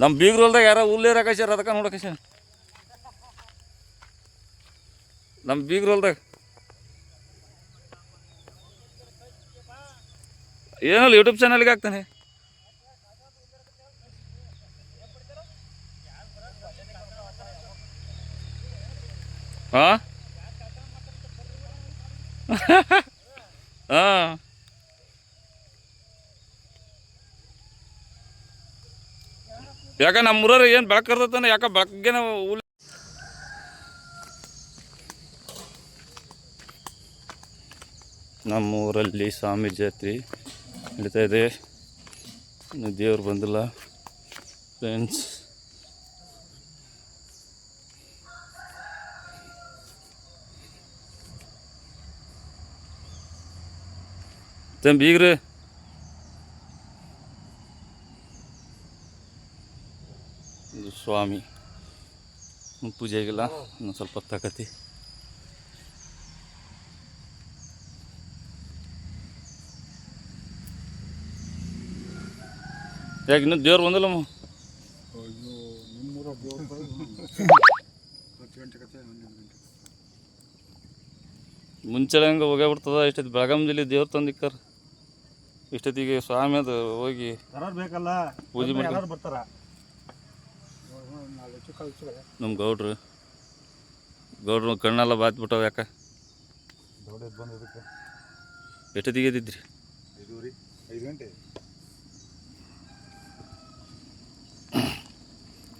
ನಮ್ಮ ಬೀಗ್ರ ಹೊಲ್ದಾಗ ಯಾರೋ ಹುಲ್ಲೇರ ಕಳ್ಸ್ಯಾರ ಅದಕ್ಕೆ ನೋಡಕ್ಕೆ ನಮ್ಮ ಬೀಗ್ರ ಹೊಲ್ದಾಗ ಏನಲ್ಲ ಯೂಟ್ಯೂಬ್ ಚಾನಲ್ಗೆ ಹಾಕ್ತಾನೆ. ಹಾಂ? ಹಾಂ. ಯಾಕ ನಮ್ಮೂರವ್ರು ಏನು ಬೆಳಕು ಕರ್ತತಾನೆ ಯಾಕ ಬೆಳಗ್ಗೆ ನಮ್ಮ ಊರಲ್ಲಿ ಸ್ವಾಮಿ ಜಾತ್ರೆ ನಡೀತಾ ಇದೆ. ದೇವ್ರು ಬಂದಿಲ್ಲ. ಫ್ರೆಂಡ್ಸ್ ಬೀಗ್ರಿ ಇದು ಸ್ವಾಮಿ. ಪೂಜೆ ಆಗಿಲ್ಲ ಇನ್ನೊಂದು ಸ್ವಲ್ಪ ಹೊತ್ತಾಕತಿ ಯಾಕೆ ಇನ್ನೂ ದೇವ್ರು ಬಂದಿಲ್ಲ ಅಮ್ಮ ಅಯ್ಯೋ ನಿಮ್ಮೂರ ದೇವ್ರ ಹತ್ತು ಗಂಟೆ ಕತೆ ಹನ್ನೊಂದು ಗಂಟೆ ಮುಂಚೆ ಹಂಗೆ ಹೋಗೇ ಬಿಡ್ತದ ಇಷ್ಟೊತ್ತು ಜಿಲ್ಲೆ ದೇವ್ರು ತಂದಿಕ್ಕಾರ. ಇಷ್ಟೊತ್ತಿಗೆ ಸ್ವಾಮಿ ಅದು ಹೋಗಿ ಬೇಕಲ್ಲ ಪೂಜೆ ಮಾಡಿ ಬರ್ತಾರ. ನಾಲ್ಕು ಕಳಿಸ್ರೆ ನಮ್ಮ ಗೌಡ್ರು. ಗೌಡ್ರು ಕಣ್ಣೆಲ್ಲ ಬಾತ್ಬಿಟ್ಟವ ಯಾಕೆ? ದೊಡ್ಡದು ಬಂದದಕ್ಕೆ ಎಷ್ಟೊತ್ತಿಗೆ ಎದ್ದಿದ್ರಿ ಐದೂರಿ ಐದು ಗಂಟೆ.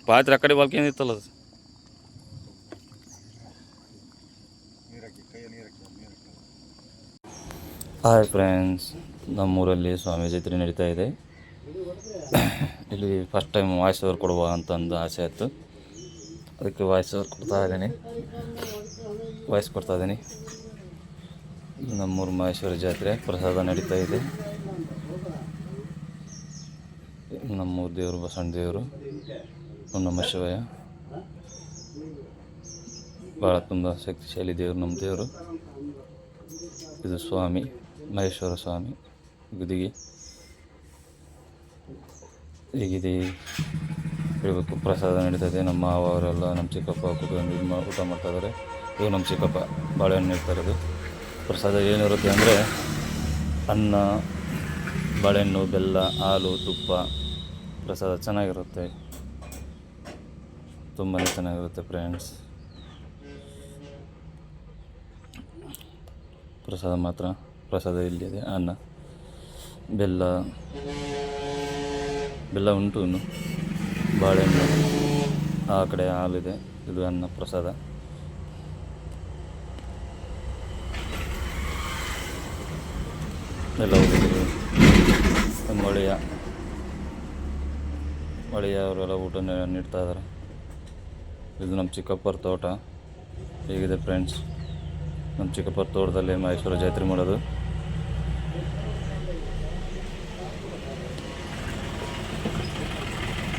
ಪಾತ್ರೆ ಆ ಕಡೆ ಅದು? ನೀರು ಹಾಕಿ ನೀರು ಹಾಯ್ ಫ್ರೆಂಡ್ಸ್ ನಮ್ಮೂರಲ್ಲಿ ಸ್ವಾಮಿ ಜಾತ್ರೆ ನಡೀತಾ ಇದೆ. ಇಲ್ಲಿ ಫಸ್ಟ್ ಟೈಮ್ ವಾಯ್ಸ್ ಓವರ್ ಕೊಡುವ ಅಂತ ಒಂದು ಆಸೆ ಆಯಿತು ಅದಕ್ಕೆ ವಾಯ್ಸ್ ಓವರ್ ಕೊಡ್ತಾ ಇದ್ದೀನಿ. ವಾಯ್ಸ್ ಕೊಡ್ತಾ ಇದ್ದೀನಿ. ನಮ್ಮೂರು ಮಹೇಶ್ವರ ಜಾತ್ರೆ ಪ್ರಸಾದ ನಡೀತಾ ಇದೆ. ನಮ್ಮೂರು ದೇವರು ಬಸವಣ್ಣ ದೇವರು. ನಮ್ಮ ಶಿವಯ್ಯ ಶಿವಯ. ಭಾಳ ತುಂಬ ಶಕ್ತಿಶಾಲಿ ದೇವರು ನಮ್ಮ ದೇವರು. ಇದು ಸ್ವಾಮಿ, ಮಹೇಶ್ವರ ಸ್ವಾಮಿ, ಗುದಿಗೆ. ಹೇಗಿದೆ ಹೇಳಬೇಕು ಪ್ರಸಾದ ನಡೀತದೆ. ನಮ್ಮ ಮಾವ ಅವರೆಲ್ಲ ನಮ್ಮ ಚಿಕ್ಕಪ್ಪ ಕುಟುಂಬ ಊಟ ಮಾಡ್ತಾ ಇದ್ದಾರೆ ಇವು ನಮ್ಮ ಚಿಕ್ಕಪ್ಪ. ಬಾಳೆಹಣ್ಣು ಇರ್ತಾ ಇರೋದು. ಪ್ರಸಾದ ಏನಿರುತ್ತೆ ಅಂದರೆ ಅನ್ನ, ಬಾಳೆಹಣ್ಣು, ಬೆಲ್ಲ, ಹಾಲು, ತುಪ್ಪ. ಪ್ರಸಾದ ಚೆನ್ನಾಗಿರುತ್ತೆ. ತುಂಬಾ ಚೆನ್ನಾಗಿರುತ್ತೆ ಫ್ರೆಂಡ್ಸ್. ಪ್ರಸಾದ ಮಾತ್ರ. ಪ್ರಸಾದ ಇಲ್ಲಿದೆ ಅನ್ನ, ಬೆಲ್ಲ ಬೆಲ್ಲ ಉಂಟು ಇನ್ನು. ಬಾಳೆಹಣ್ಣು ಆ ಕಡೆ ಹಾಲಿದೆ. ಇದು ಅನ್ನ ಪ್ರಸಾದ. ಎಲ್ಲ ಮಳೆಯ ಮಳೆಯ ಅವರೆಲ್ಲ ಊಟ ನೀಡ್ತಾ ಇದ್ದಾರೆ. ಇದು ನಮ್ಮ ಚಿಕ್ಕಪ್ಪರ ತೋಟ. ಹೇಗಿದೆ ಫ್ರೆಂಡ್ಸ್ ನಮ್ಮ ಚಿಕ್ಕಪ್ಪರ ತೋಟದಲ್ಲಿ ಮಹೇಶ್ವರ ಜಾತ್ರೆ ಮಾಡೋದು.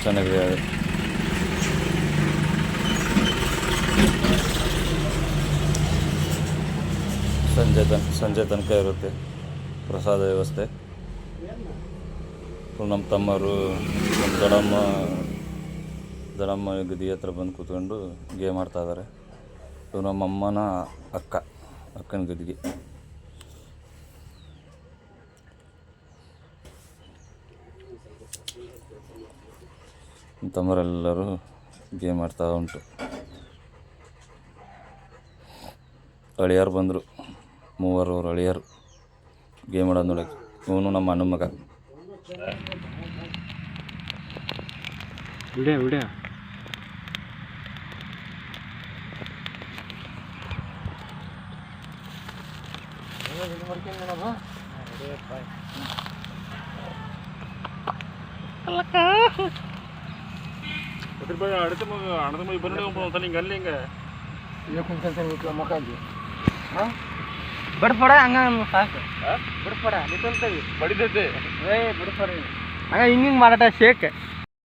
ಚೆನ್ನಾಗಿದೆ ಅದು ಸಂಜೆ ತನ್, ಸಂಜೆ ತನಕ ಇರುತ್ತೆ ಪ್ರಸಾದ ವ್ಯವಸ್ಥೆ. ನಮ್ಮ ತಮ್ಮರು, ನಮ್ಮ ದಡಮ್ಮ ದಡಮ್ಮ ಗದಿ ಹತ್ರ ಬಂದು ಕೂತ್ಕೊಂಡು ಗೇಮ್ ಆಡ್ತಾ ಇದ್ದಾರೆ ಇವು ನಮ್ಮ ಅಮ್ಮನ ಅಕ್ಕ, ಅಕ್ಕನ ಗದಿಗೆ ತಮ್ಮರೆಲ್ಲರೂ ಗೇಮ್ ಆಡ್ತಾ ಉಂಟು. ಅಳಿಯರು ಬಂದರು. ಮೂವರು ಅವರು ಅಳಿಯರು ಗೇಮ್ ಆಡೋದು ನೋಡೋಕೆ ಇವನು ನಮ್ಮ ಅಣ್ಣ ಮಗ. Video video. रुपये अडते मग आणत मग बनवलं पण होता निघाले का एकूण त्यांचा इथला मका घे हां बडफडा ಹಂಗ ಸಾಕು ಬಡಫಡ ನಿಂತ ಬಡಿದೈತೆ ಏ ಬಡಫಡ ಹಂಗ ಹಿಂಗೆ ಮಾರಾಟ ಶೇಕ್